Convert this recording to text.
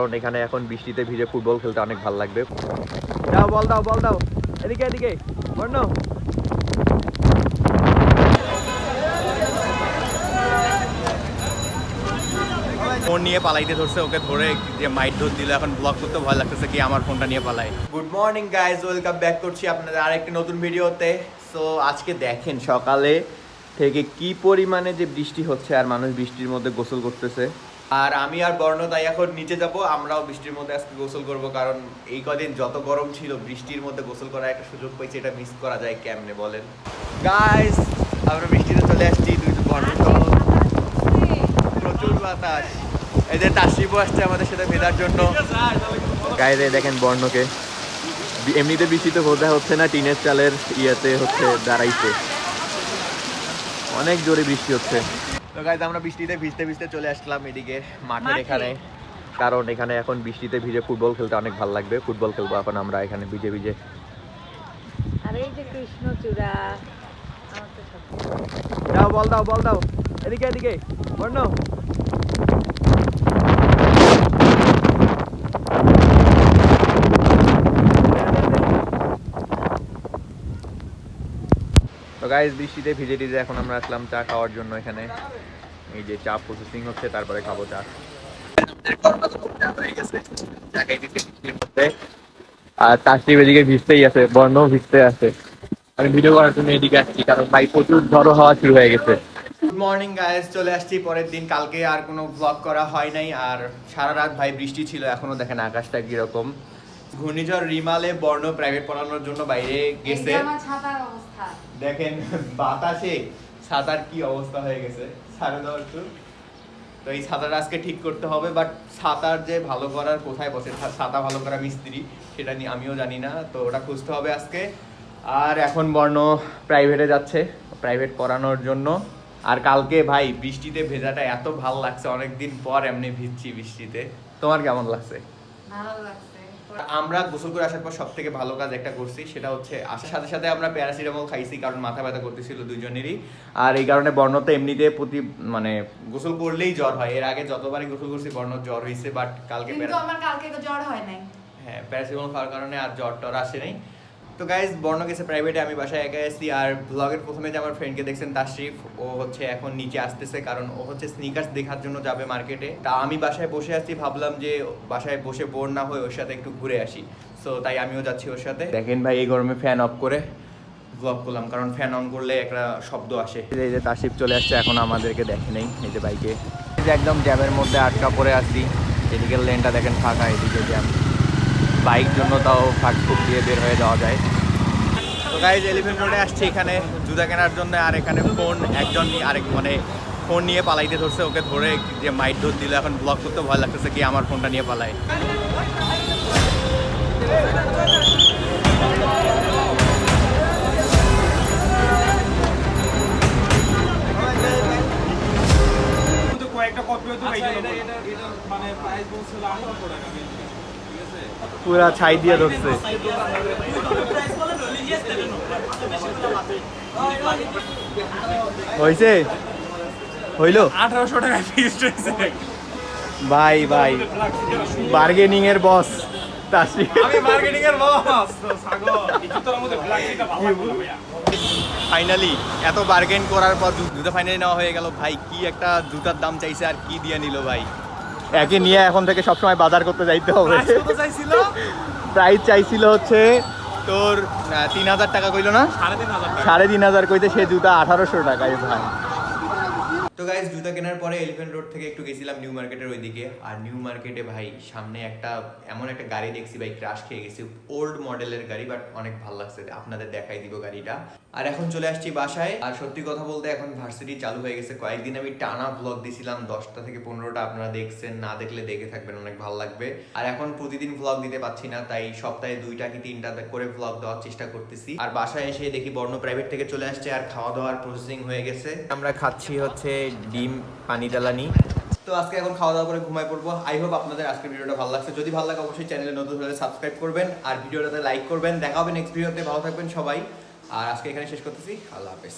কারণ এখানে এখন বৃষ্টিতে ভিজে ফুটবল খেলতে অনেক ভালো লাগবে। দাও বল দাও বল দাও। এদিকে এদিকে। বর্ণ। ফোন নিয়ে পালাইতে ধরছে ওকে ধরে যে মাইট ধর দিল এখন ব্লক করতে ভয় লাগতেছে কি আমার ফোনটা নিয়ে পালাই good morning guys welcome back করছি আপনাদের আরেকটি নতুন ভিডিওতে। সো আজকে দেখেন সকালে থেকে কি পরিমাণে যে বৃষ্টি হচ্ছে আর মানুষ বৃষ্টির মধ্যে গোসল করতেছে। আর আমি আর বর্ণ তাই এখন নিচে যাব আমরাও বৃষ্টির মধ্যে আজকে গোসল করব কারণ এই কদিন যত গরম ছিল বৃষ্টির মধ্যে গোসল করার একটা সুযোগ পেয়েছি এটা মিস করা যায় কেমনে বলেন? গাইস আমরা বৃষ্টিতে চলে আসছি দুই বর্ণ সহ। প্রচুর বাতাস। এই যে তাসিবও আসছে আমাদের সাথে ভেদার জন্য। গায়ে দেখেন বর্ণকে। এমনিতে বৃষ্টিতে বোঝা হচ্ছে না টিনের চালের ইয়েতে হচ্ছে দাঁড়াইছে। অনেক জোরে বৃষ্টি হচ্ছে। তো গাইজ আমরা বৃষ্টিতে ভিজতে ভিজতে চলে আসলাম এদিকে মাঠের মাঠে? এখানে। কারণ এখানে এখন বৃষ্টিতে ভিজে ফুটবল খেলতে অনেক ভালো লাগবে। ফুটবল খেলব এখন আমরা এখানে ভিজে ভিজে। আর এই যে কৃষ্ণচূড়া আমার তো সব দাও বল দাও বল দাও। এদিকে এদিকে। বর্ণ। তো গাইজ বৃষ্টিতে ভিজে ভিজে এখন আমরা আসলাম চা খাওয়ার জন্য এখানে। এই যে চা প্রসেসিং হচ্ছে তারপরে খাব চা। আর এদিকে ভিজতেই আছে বর্ণ ভিজতে আছে। আমি ভিডিও করার জন্য এদিকে আসছি কারণ ভাই প্রচুর ঝড়ো হওয়া শুরু হয়ে গেছে। গুড মর্নিং চলে আসছি পরের দিন। কালকে আর কোনো ব্লগ করা হয় নাই। আর সারা রাত ভাই বৃষ্টি ছিল এখনও দেখেন আকাশটা কীরকম। ঘূর্ণিঝড় রিমালে বর্ণ প্রাইভেট পড়ানোর জন্য বাইরে গেছে। দেখেন বাতাসে ছাতার কি অবস্থা হয়ে গেছে? দাও একটু। তো এই ছাতাটা আজকে ঠিক করতে হবে বাট ছাতার যে ভালো করার কোথায় বসে? ছাতা ভালো করা মিস্ত্রি, সেটা নিয়ে আমিও জানি না, তো ওটা খুঁজতে হবে আজকে। আর এখন বর্ণ প্রাইভেটে যাচ্ছে প্রাইভেট পড়ানোর জন্য। আর কালকে ভাই, বৃষ্টিতে ভেজাটা এত ভালো লাগছে, অনেকদিন পর এমনি ভিজছি বৃষ্টিতে। তোমার কেমন লাগছে? ভালো লাগছে। আমরা গোসল করে আসার পর সব থেকে ভালো কাজ একটা করছি সেটা হচ্ছে আসার সাথে সাথে আমরা প্যারাসিটামল খাইছি কারণ মাথা ব্যথা করতেছিল দুজনেরই আর এই কারণে বর্ণ তো এমনিতে প্রতি মানে গোসল করলেই জ্বর হয়। এর আগে যতবারই গোসল করছি বর্ণ জ্বর হয়েছে বাট কালকে আমার কালকে তো জ্বর হয় নাই। হ্যাঁ প্যারাসিটামল খাওয়ার কারণে আর জ্বর টর আসে নাই। তো গাইজ বর্ণ গেছে প্রাইভেটে আমি বাসায় একা এসেছি আর ব্লগের প্রথমে যে আমার ফ্রেন্ডকে দেখছেন, তাশরিফ, ও হচ্ছে এখন নিচে আসতেছে, কারণ ও হচ্ছে স্নিকার্স দেখার জন্য যাবে মার্কেটে তা আমি বাসায় বসে আছি, ভাবলাম যে বাসায় বসে বোর না হয়ে ওর সাথে একটু ঘুরে আসি। সো তাই আমিও যাচ্ছি ওর সাথে। দেখেন ভাই, এই গরমে ফ্যান অফ করে ব্লগ করলাম, কারণ ফ্যান অন করলে একটা শব্দ আসে। এই যে- তাসিফ চলে আসছে, এখন আমাদেরকে দেখে নেই, এই যে বাইকে। একদম জ্যামের মধ্যে আটকা পড়ে আসছি এদিকে লেনটা দেখেন ফাঁকা, এদিকে জ্যাম। বাইক জন্য তাও ফাঁক ফুক দিয়ে বের হয়ে যাওয়া যায়। তো গাইজ এলিফেন্ট রোডে আসছি এখানে জুতা কেনার জন্য আর এখানে ফোন একজন নিয়ে- আরেক মানে ফোন নিয়ে পালাইতে ধরছে ওকে ধরে যে মাইট ধর দিল এখন ব্লক করতে ভয় লাগতেছে কি আমার ফোনটা নিয়ে পালাই কিন্তু কয়েকটা কপি হয়তো মানে প্রাইস বলছিল আঠারোশো টাকা পুরা ছাই দিয়ে ধরছে। হয়েছে হইল? আঠারোশো টাকা ফিক্স হয়েছে ভাই ভাই। বার্গেনিং এর বস আমি মার্কেটিং এর বস ফাইনালি এত বার্গেন করার পর জুতা ফাইনালি নেওয়া হয়ে গেল। ভাই কি একটা জুতার দাম চাইছে আর কি দিয়ে নিল ভাই? একে নিয়ে এখন থেকে সবসময় বাজার করতে যাইতে হবে। প্রাইস চাইছিল। হচ্ছে তোর তিন হাজার টাকা কইলো না? সাড়ে তিন হাজার টাকা। সাড়ে তিন হাজার কইতে সে জুতা আঠারোশো টাকায় ভাই। তো গাইজ জুতা কেনার পরে এলিফেন্ট রোড থেকে একটু গেছিলাম নিউ মার্কেটের ওইদিকে। আর নিউ মার্কেটে ভাই, সামনে একটা, এমন একটা গাড়ি দেখছি ভাই ক্রাশ খেয়ে গেছি। ওল্ড মডেলের গাড়ি বাট অনেক ভালো লাগছে। আপনাদের দেখাই দিব গাড়িটা। আর এখন চলে আসছি বাসায়। আর সত্যি কথা বলতে, এখন ভার্সিটি চালু হয়ে গেছে। কয়েকদিন আমি টানা ব্লগ দিছিলাম, দশটা থেকে পনেরোটা। আপনারা দেখছেন, না দেখলে দেখে থাকবেন, অনেক ভালো লাগবে। আর এখন প্রতিদিন ব্লগ দিতে পারছি না, তাই সপ্তাহে দুইটা কি তিনটা করে ব্লগ দেওয়ার চেষ্টা করতেছি। আর বাসায় এসে দেখি বর্ণ প্রাইভেট থেকে চলে আসছে, আর খাওয়া দাওয়ার প্রসেসিং হয়ে গেছে। আমরা খাচ্ছি হচ্ছে ডিম, পানি জ্বালানি তো আজকে এখন খাওয়া দাওয়া করে ঘুমাই পড়ব। আই হোপ আপনাদের আজকের ভিডিওটা ভালো লাগছে। যদি ভালো লাগে, অবশ্যই চ্যানেলে নতুন হলে সাবস্ক্রাইব করবেন আর ভিডিওটাতে লাইক করবেন। দেখা হবে নেক্সট ভিডিওতে ভালো থাকবেন সবাই। আর আজকে এখানে শেষ করতেছি। আল্লাহ হাফেজ।